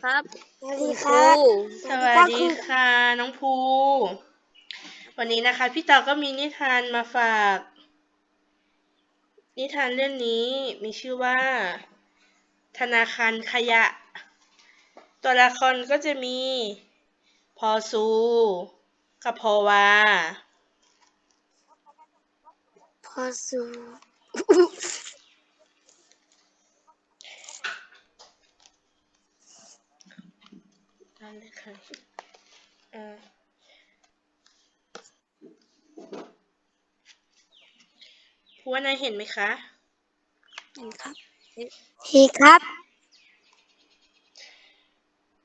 ครับสวัสดีครับครูสวัสดีค่ะ น้องภู วันนี้นะคะ พี่เต๋อก็มีนิทานมาฝาก นิทานเรื่องนี้มีชื่อว่า ธนาคารขยะ ตัวละครก็จะมี พอซู กับพอวา พอสู ได้เลยค่ะอ่าผู้ว่านายเห็นไหมคะ เห็นครับเห็นครับ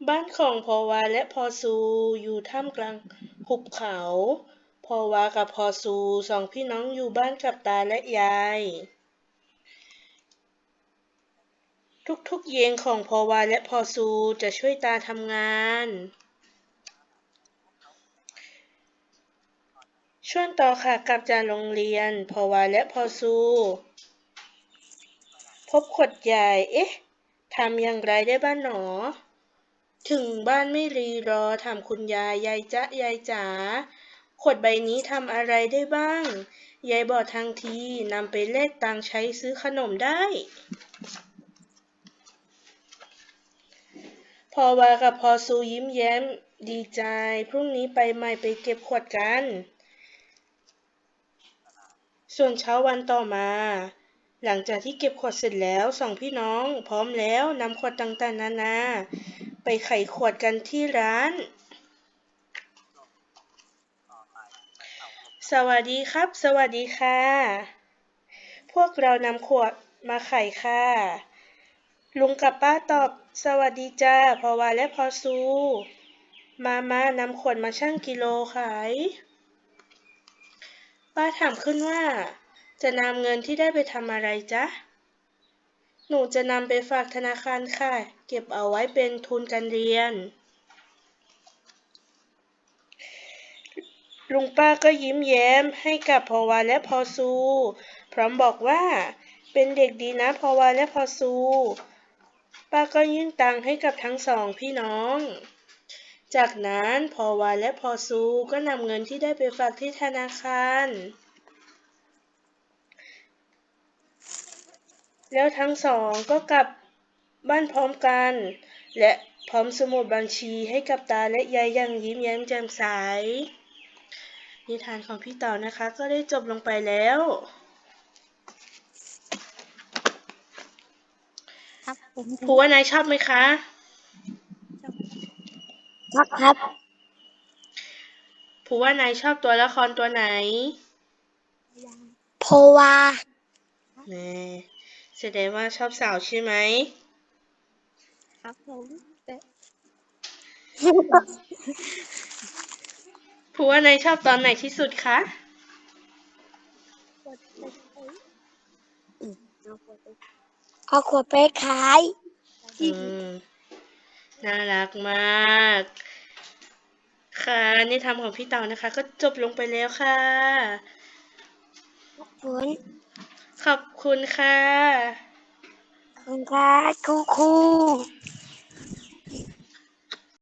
บ้านของพอวาและพอซูอยู่ท่ามกลางหุบเขา พอวากับพอซูสองพี่น้องอยู่บ้านกับตาและยาย ทุกๆ เย็นของพอวาและพอซูจะช่วยตาทำงาน ช่วงต่อค่ะกลับจากโรงเรียน พอวาและพอซู พบขวดใหญ่ เอ๊ะทำอย่างไรได้บ้างหนอ ถึงบ้านไม่รีรอถามคุณยาย ยายจ๊ะ ยายจ๋า ขวดใบนี้ทำอะไรได้บ้าง ยายบอกทางทีนำไปแลกตังใช้ซื้อขนมได้ พอวากับพอซูยิ้มแย้มดีใจ พรุ่งนี้ไปใหม่ไปเก็บขวดกัน ส่วนเช้าวันต่อมา หลังจากที่เก็บขวดเสร็จแล้วสองพี่น้อง พร้อมแล้วนำขวดต่างๆนานา ไปไขขวดกันที่ร้าน สวัสดีครับ สวัสดีค่ะ พวกเรานำขวดมาไขค่ะ ลุงกับป้าตอบ สวัสดีจ้า พอวาและพอซู มามา นำขวดมาชั่งกิโลขาย ป้าถามขึ้นว่า จะนำเงินที่ได้ไปทำอะไรจ๊ะ หนูจะนำไปฝากธนาคารค่ะ เก็บเอาไว้เป็นทุนการเรียน ลุงป้าก็ยิ้มแย้มให้กับพอวาและพอซู พร้อมบอกว่า เป็นเด็กดีนะพอวาและพอซู ป้าก็ยื่นตังค์ให้กับทั้งสองพี่น้อง จากนั้นพอวาและพอซูก็นำเงินที่ได้ไปฝากที่ธนาคาร แล้วทั้งสองก็กลับบ้านพร้อมกัน และพร้อมสมุดบัญชีให้กับตาและยายอย่างยิ้มแย้มแจ่มใสนิทานของพี่เต่านะคะก็ได้จบลงไปแล้ว ครับ ผมครูว่านายชอบไหมคะครับครับครูว่านายชอบตัวละครตัวไหนโพวาแน่แสดงว่าชอบสาวใช่ไหมครับผมแต่ครูว่านายชอบตอนไหนที่สุดคะ เอาขวดไปขายอืมน่ารักมาก ค่ะนิทานของพี่เต่านะคะ ก็จบลงไปแล้วค่ะผลขอบคุณค่ะ ขอบคุณครับครูครู